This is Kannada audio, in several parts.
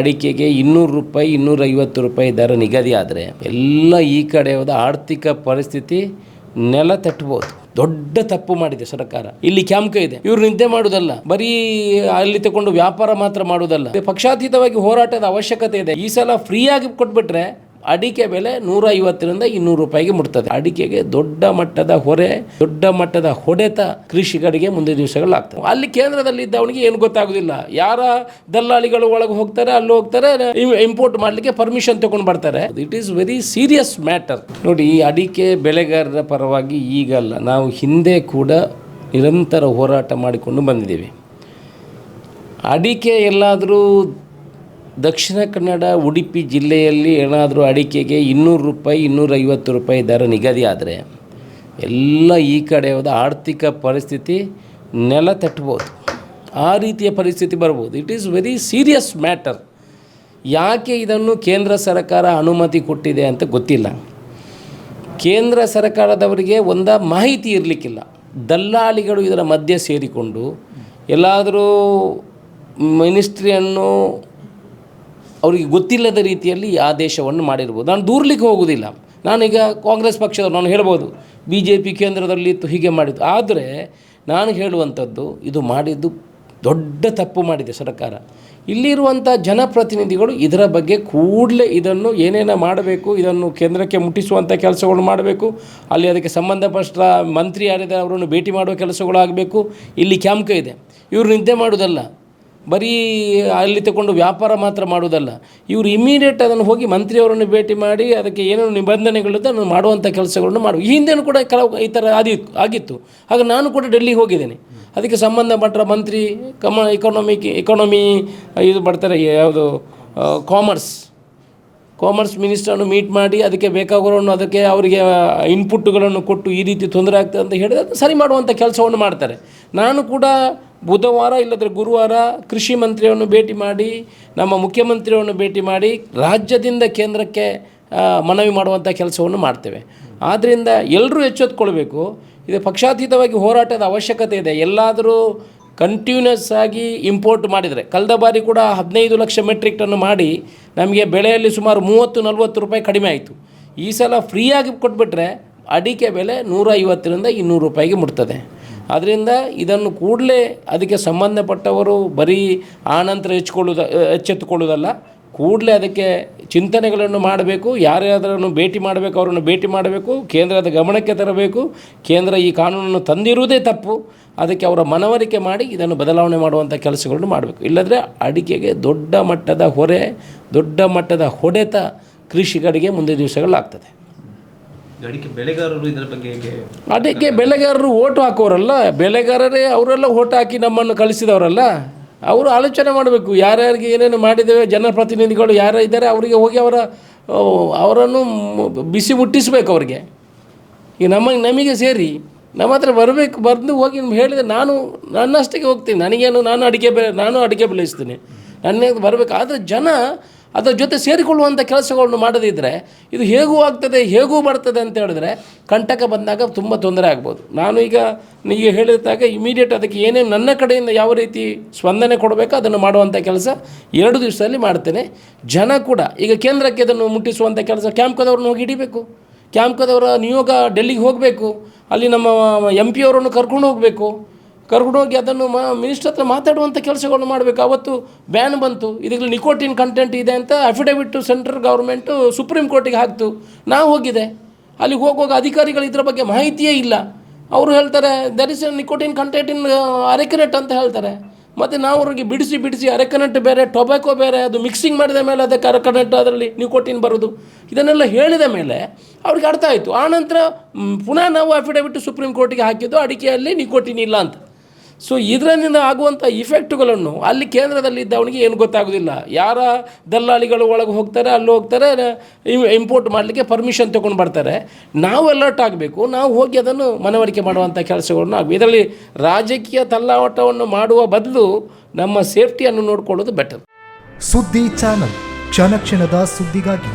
ಅಡಿಕೆಗೆ ಇನ್ನೂರು ರೂಪಾಯಿ, ಇನ್ನೂರೈವತ್ತು ರೂಪಾಯಿ ದರ ನಿಗದಿ ಆದರೆ ಎಲ್ಲ ಈ ಕಡೆ ಹೋದ ಆರ್ಥಿಕ ಪರಿಸ್ಥಿತಿ ನೆಲ ತಟ್ಟಬಹುದು ದೊಡ್ಡ ತಪ್ಪು ಮಾಡಿದೆ ಸರ್ಕಾರ. ಇಲ್ಲಿ ಕ್ಯಾಂಕ ಇದೆ. ಇವರು ನಿದ್ದೆ ಮಾಡುವುದಲ್ಲ ಬರೀ ಅಲ್ಲಿ ತಗೊಂಡು ವ್ಯಾಪಾರ ಮಾತ್ರ ಮಾಡುವುದಲ್ಲ ಪಕ್ಷಾತೀತವಾಗಿ ಹೋರಾಟದ ಅವಶ್ಯಕತೆ ಇದೆ. ಈ ಸಲ ಫ್ರೀ ಆಗಿ ಕೊಟ್ಬಿಟ್ರೆ ಅಡಿಕೆ ಬೆಲೆ ನೂರ ಐವತ್ತರಿಂದ ಇನ್ನೂರು ರೂಪಾಯಿಗೆ ಮುಟ್ತದೆ. ಅಡಿಕೆಗೆ ದೊಡ್ಡ ಮಟ್ಟದ ಹೊರೆ, ದೊಡ್ಡ ಮಟ್ಟದ ಹೊಡೆತ ಕೃಷಿಕರಿಗೆ ಮುಂದಿನ ದಿವಸಗಳಾಗ್ತವೆ. ಅಲ್ಲಿ ಕೇಂದ್ರದಲ್ಲಿ ಇದ್ದವನಿಗೆ ಏನು ಗೊತ್ತಾಗೋದಿಲ್ಲ. ಯಾರ ದಲ್ಲಾಳಿಗಳು ಒಳಗೆ ಹೋಗ್ತಾರೆ, ಅಲ್ಲಿ ಹೋಗ್ತಾರೆ ಇಂಪೋರ್ಟ್ ಮಾಡಲಿಕ್ಕೆ ಪರ್ಮಿಷನ್ ತಗೊಂಡು ಬರ್ತಾರೆ. It is very serious matter ನೋಡಿ, ಈ ಅಡಿಕೆ ಬೆಳೆಗಾರರ ಪರವಾಗಿ ಈಗಲ್ಲ ನಾವು ಹಿಂದೆ ಕೂಡ ನಿರಂತರ ಹೋರಾಟ ಮಾಡಿಕೊಂಡು ಬಂದಿದ್ದೀವಿ. ಅಡಿಕೆ ಎಲ್ಲಾದರೂ ದಕ್ಷಿಣ ಕನ್ನಡ, ಉಡುಪಿ ಜಿಲ್ಲೆಯಲ್ಲಿ ಏನಾದರೂ ಅಡಿಕೆಗೆ ಇನ್ನೂರು ರೂಪಾಯಿ, ಇನ್ನೂರೈವತ್ತು ರೂಪಾಯಿ ದರ ನಿಗದಿ ಆದರೆ ಎಲ್ಲ ಈ ಕಡೆ ಹೋದ ಆರ್ಥಿಕ ಪರಿಸ್ಥಿತಿ ನೆಲ ತಟ್ಬೋದು. ಆ ರೀತಿಯ ಪರಿಸ್ಥಿತಿ ಬರ್ಬೋದು. It is very serious matter ಯಾಕೆ ಇದನ್ನು ಕೇಂದ್ರ ಸರ್ಕಾರ ಅನುಮತಿ ಕೊಟ್ಟಿದೆ ಅಂತ ಗೊತ್ತಿಲ್ಲ. ಕೇಂದ್ರ ಸರ್ಕಾರದವರಿಗೆ ಒಂದ ಮಾಹಿತಿ ಇರಲಿಕ್ಕಿಲ್ಲ. ದಲ್ಲಾಳಿಗಳು ಇದರ ಮಧ್ಯೆ ಸೇರಿಕೊಂಡು ಎಲ್ಲಾದರೂ ಮಿನಿಸ್ಟ್ರಿಯನ್ನು ಅವರಿಗೆ ಗೊತ್ತಿಲ್ಲದ ರೀತಿಯಲ್ಲಿ ಈ ಆದೇಶವನ್ನು ಮಾಡಿರ್ಬೋದು. ನಾನು ದೂರ್ಲಿಕ್ಕೆ ಹೋಗೋದಿಲ್ಲ ನಾನೀಗ ಕಾಂಗ್ರೆಸ್ ಪಕ್ಷದವ್ರು, ನಾನು ಹೇಳ್ಬೋದು. ಬಿ ಜೆ ಪಿ ಕೇಂದ್ರದಲ್ಲಿ ಇತ್ತು, ಹೀಗೆ ಮಾಡಿದ್ದು. ಆದರೆ ನಾನು ಹೇಳುವಂಥದ್ದು, ಇದು ಮಾಡಿದ್ದು ದೊಡ್ಡ ತಪ್ಪು ಮಾಡಿದೆ ಸರ್ಕಾರ. ಇಲ್ಲಿರುವಂಥ ಜನಪ್ರತಿನಿಧಿಗಳು ಇದರ ಬಗ್ಗೆ ಕೂಡಲೇ ಇದನ್ನು ಏನೇನು ಮಾಡಬೇಕು, ಇದನ್ನು ಕೇಂದ್ರಕ್ಕೆ ಮುಟ್ಟಿಸುವಂಥ ಕೆಲಸಗಳು ಮಾಡಬೇಕು, ಅಲ್ಲಿ ಅದಕ್ಕೆ ಸಂಬಂಧಪಟ್ಟ ಮಂತ್ರಿ ಯಾರಿದ್ದಾರೆ, ಅವರನ್ನು ಭೇಟಿ ಮಾಡುವ ಕೆಲಸಗಳಾಗಬೇಕು, ಇಲ್ಲಿ ಕ್ಯಾಂಕ ಇದೆ. ಇವರು ನಿದ್ದೆ ಮಾಡೋದಲ್ಲ ಬರೀ ಅಲ್ಲಿ ತಗೊಂಡು ವ್ಯಾಪಾರ ಮಾತ್ರ ಮಾಡೋದಲ್ಲ ಇವರು ಇಮಿಡಿಯೇಟ್ ಅದನ್ನು ಹೋಗಿ ಮಂತ್ರಿಯವರನ್ನು ಭೇಟಿ ಮಾಡಿ ಅದಕ್ಕೆ ಏನೇನು ನಿಬಂಧನೆಗಳಿದೆ ಅದನ್ನು ಮಾಡುವಂಥ ಕೆಲಸಗಳನ್ನು ಮಾಡು ಈ ಕೂಡ ಕೆಲವು ಈ ಥರ ಆದಿ ಆಗಿತ್ತು. ಆಗ ನಾನು ಕೂಡ ಡೆಲ್ಲಿಗೆ ಹೋಗಿದ್ದೇನೆ. ಅದಕ್ಕೆ ಸಂಬಂಧಪಟ್ಟ ಮಂತ್ರಿ, ಕಮ ಇಕಾನಮಿಕ್ ಇಕಾನಮಿ ಇದು ಬರ್ತಾರೆ, ಯಾವುದು ಕಾಮರ್ಸ್ ಕಾಮರ್ಸ್ ಮಿನಿಸ್ಟರನ್ನು ಮೀಟ್ ಮಾಡಿ ಅದಕ್ಕೆ ಬೇಕಾಗಿರೋನು ಅದಕ್ಕೆ ಅವರಿಗೆ ಇನ್ಪುಟ್ಗಳನ್ನು ಕೊಟ್ಟು ಈ ರೀತಿ ತೊಂದರೆ ಆಗ್ತದೆ ಅಂತ ಹೇಳಿದ್ರೆ ಸರಿ ಮಾಡುವಂಥ ಕೆಲಸವನ್ನು ಮಾಡ್ತಾರೆ. ನಾನು ಕೂಡ ಬುಧವಾರ ಇಲ್ಲದ್ರೆ ಗುರುವಾರ ಕೃಷಿ ಮಂತ್ರಿಯನ್ನು ಭೇಟಿ ಮಾಡಿ, ನಮ್ಮ ಮುಖ್ಯಮಂತ್ರಿಯನ್ನು ಭೇಟಿ ಮಾಡಿ ರಾಜ್ಯದಿಂದ ಕೇಂದ್ರಕ್ಕೆ ಮನವಿ ಮಾಡುವಂಥ ಕೆಲಸವನ್ನು ಮಾಡ್ತೇವೆ. ಆದ್ದರಿಂದ ಎಲ್ಲರೂ ಎಚ್ಚೆತ್ಕೊಳ್ಬೇಕು. ಇದು ಪಕ್ಷಾತೀತವಾಗಿ ಹೋರಾಟದ ಅವಶ್ಯಕತೆ ಇದೆ. ಎಲ್ಲಾದರೂ ಕಂಟಿನ್ಯೂಸ್ ಆಗಿ ಇಂಪೋರ್ಟ್ ಮಾಡಿದರೆ, ಕಳೆದ ಬಾರಿ ಕೂಡ ಹದಿನೈದು ಲಕ್ಷ ಮೆಟ್ರಿಕ್ ಟನ್ ಮಾಡಿ ನಮಗೆ ಬೆಳೆಯಲ್ಲಿ ಸುಮಾರು ಮೂವತ್ತು, ನಲ್ವತ್ತು ರೂಪಾಯಿ ಕಡಿಮೆ ಆಯಿತು. ಈ ಸಲ ಫ್ರೀಯಾಗಿ ಕೊಟ್ಬಿಟ್ರೆ ಅಡಿಕೆ ಬೆಲೆ ನೂರ ಐವತ್ತರಿಂದ ಇನ್ನೂರು ರೂಪಾಯಿಗೆ ಮುಟ್ತದೆ. ಅದರಿಂದ ಇದನ್ನು ಕೂಡಲೇ ಅದಕ್ಕೆ ಸಂಬಂಧಪಟ್ಟವರು ಬರೀ ಆನಂತರ ಹೆಚ್ಚಿಕೊಳ್ಳುವುದ ಎಚ್ಚೆತ್ತುಕೊಳ್ಳುವುದಲ್ಲ ಕೂಡಲೇ ಅದಕ್ಕೆ ಚಿಂತನೆಗಳನ್ನು ಮಾಡಬೇಕು, ಯಾರ್ಯಾರನ್ನು ಭೇಟಿ ಮಾಡಬೇಕು, ಅವರನ್ನು ಭೇಟಿ ಮಾಡಬೇಕು, ಕೇಂದ್ರದ ಗಮನಕ್ಕೆ ತರಬೇಕು, ಕೇಂದ್ರ ಈ ಕಾನೂನನ್ನು ತಂದಿರುವುದೇ ತಪ್ಪು, ಅದಕ್ಕೆ ಅವರ ಮನವರಿಕೆ ಮಾಡಿ ಇದನ್ನು ಬದಲಾವಣೆ ಮಾಡುವಂಥ ಕೆಲಸಗಳನ್ನು ಮಾಡಬೇಕು. ಇಲ್ಲದ್ರೆ ಅಡಿಕೆಗೆ ದೊಡ್ಡ ಮಟ್ಟದ ಹೊರೆ, ದೊಡ್ಡ ಮಟ್ಟದ ಹೊಡೆತ ಕೃಷಿಕರಿಗೆ ಮುಂದೆ ದಿವಸಗಳಾಗ್ತದೆ. ಅಡಿಕೆ ಬೆಳೆಗಾರರು ಇದರ ಓಟು ಹಾಕೋರಲ್ಲ ಬೆಳೆಗಾರರೇ ಅವರೆಲ್ಲ ಓಟ್ ಹಾಕಿ ನಮ್ಮನ್ನು ಕಳಿಸಿದವರಲ್ಲ, ಅವರು ಆಲೋಚನೆ ಮಾಡಬೇಕು, ಯಾರ್ಯಾರಿಗೆ ಏನೇನು ಮಾಡಿದ್ದೇವೆ ಜನಪ್ರತಿನಿಧಿಗಳು ಯಾರು ಇದ್ದಾರೆ, ಅವರಿಗೆ ಹೋಗಿ ಅವರ ಅವರನ್ನು ಬಿಸಿ ಮುಟ್ಟಿಸಬೇಕು ಅವರಿಗೆ. ಈಗ ನಮ್ಮ, ನಮಗೆ ಸೇರಿ, ನಮ್ಮ ಹತ್ರ ಬರಬೇಕು, ಬಂದು ಹೋಗಿ ಹೇಳಿದೆ ನಾನು ನನ್ನಷ್ಟಕ್ಕೆ ಹೋಗ್ತೀನಿ, ನನಗೇನು, ನಾನು ಅಡಿಕೆ ನಾನು ಅಡಿಕೆ ಬೆಳೆಸ್ತೀನಿ, ನನ್ನ ಬರಬೇಕು. ಆದರೆ ಜನ ಅದರ ಜೊತೆ ಸೇರಿಕೊಳ್ಳುವಂಥ ಕೆಲಸಗಳನ್ನು ಮಾಡದಿದ್ದರೆ ಇದು ಹೇಗೂ ಆಗ್ತದೆ, ಹೇಗೂ ಬರ್ತದೆ ಅಂತ ಹೇಳಿದ್ರೆ ಕಂಟಕ ಬಂದಾಗ ತುಂಬ ತೊಂದರೆ ಆಗ್ಬೋದು. ನಾನು ಈಗ ಈಗ ಹೇಳಿದಾಗ ಇಮಿಡಿಯೇಟ್ ಅದಕ್ಕೆ ಏನೇನು ನನ್ನ ಕಡೆಯಿಂದ ಯಾವ ರೀತಿ ಸ್ಪಂದನೆ ಕೊಡಬೇಕೋ ಅದನ್ನು ಮಾಡುವಂಥ ಕೆಲಸ ಎರಡು ದಿವಸದಲ್ಲಿ ಮಾಡ್ತೇನೆ. ಜನ ಕೂಡ, ಈಗ ಕೇಂದ್ರಕ್ಕೆ ಅದನ್ನು ಮುಟ್ಟಿಸುವಂಥ ಕೆಲಸ ಕ್ಯಾಂಪ್ಕದವ್ರನ್ನ ಹೋಗಿ ಹಿಡಿಬೇಕು. ಕ್ಯಾಂಪ್ಕದವರ ನಿಯೋಗ ಡೆಲ್ಲಿಗೆ ಹೋಗಬೇಕು. ಅಲ್ಲಿ ನಮ್ಮ ಎಂ ಪಿ ಅವರನ್ನು ಕರ್ಕೊಂಡು ಹೋಗಬೇಕು. ಕರ್ಕೊಂಡು ಹೋಗಿ ಅದನ್ನು ಮಾ, ಮಿನಿಸ್ಟರ್ ಹತ್ರ ಮಾತಾಡುವಂಥ ಕೆಲಸಗಳನ್ನು ಮಾಡಬೇಕು. ಅವತ್ತು ಬ್ಯಾನ್ ಬಂತು. ಇದರಲ್ಲಿ ನಿಕೋಟಿನ್ ಕಂಟೆಂಟ್ ಇದೆ ಅಂತ ಅಫಿಡವಿಟ್ಟು ಸೆಂಟ್ರಲ್ ಗೌರ್ಮೆಂಟು ಸುಪ್ರೀಂ ಕೋರ್ಟಿಗೆ ಹಾಕ್ತು. ನಾವು ಹೋಗಿದೆ. ಅಲ್ಲಿಗೆ ಹೋಗುವಾಗ ಅಧಿಕಾರಿಗಳು ಇದರ ಬಗ್ಗೆ ಮಾಹಿತಿಯೇ ಇಲ್ಲ. ಅವರು ಹೇಳ್ತಾರೆ there is nicotine content in areca nut ಅಂತ ಹೇಳ್ತಾರೆ. ಮತ್ತು ನಾವು ಅವ್ರಿಗೆ ಬಿಡಿಸಿ ಬಿಡಿಸಿ ಅರೆಕನೆಟ್ ಬೇರೆ, ಟೊಬ್ಯಾಕೋ ಬೇರೆ, ಅದು ಮಿಕ್ಸಿಂಗ್ ಮಾಡಿದ ಮೇಲೆ ಅದಕ್ಕೆ ಅರೆಕನೆಟ್ ಅದರಲ್ಲಿ ನಿಕೋಟಿನ್ ಬರೋದು. ಇದನ್ನೆಲ್ಲ ಹೇಳಿದ ಮೇಲೆ ಅವ್ರಿಗೆ ಅರ್ಥ ಆಯಿತು. ಆನಂತರ ಪುನಃ ನಾವು ಅಫಿಡವಿಟ್ ಸುಪ್ರೀಂ ಕೋರ್ಟಿಗೆ ಹಾಕಿದ್ದು, ಅಡಿಕೆಯಲ್ಲಿ ನಿಕೋಟಿನ್ ಇಲ್ಲ ಅಂತ. ಸೊ ಇದರಿಂದ ಆಗುವಂಥ ಇಫೆಕ್ಟ್ಗಳನ್ನು ಅಲ್ಲಿ ಕೇಂದ್ರದಲ್ಲಿ ಇದ್ದವನಿಗೆ ಏನು ಗೊತ್ತಾಗೋದಿಲ್ಲ. ಯಾರ ದಲ್ಲಾಳಿಗಳು ಒಳಗೆ ಹೋಗ್ತಾರೆ, ಅಲ್ಲಿ ಹೋಗ್ತಾರೆ ಇಂಪೋರ್ಟ್ ಮಾಡಲಿಕ್ಕೆ ಪರ್ಮಿಷನ್ ತೊಗೊಂಡು ಬರ್ತಾರೆ. ನಾವು ಅಲರ್ಟ್ ಆಗಬೇಕು, ನಾವು ಹೋಗಿ ಅದನ್ನು ಮನವರಿಕೆ ಮಾಡುವಂಥ ಕೆಲಸಗಳನ್ನು ಆಗಬೇಕು. ಇದರಲ್ಲಿ ರಾಜಕೀಯ ತಲ್ಲಾಟವನ್ನು ಮಾಡುವ ಬದಲು ನಮ್ಮ ಸೇಫ್ಟಿಯನ್ನು ನೋಡಿಕೊಳ್ಳೋದು ಬೆಟರ್ ಸುದ್ದಿ ಚಾನಲ್, ಕ್ಷಣ ಕ್ಷಣದ ಸುದ್ದಿಗಾಗಿ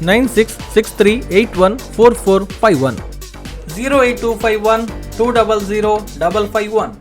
nine six six three eight one four four five one. zero eight two five one two double zero double five one.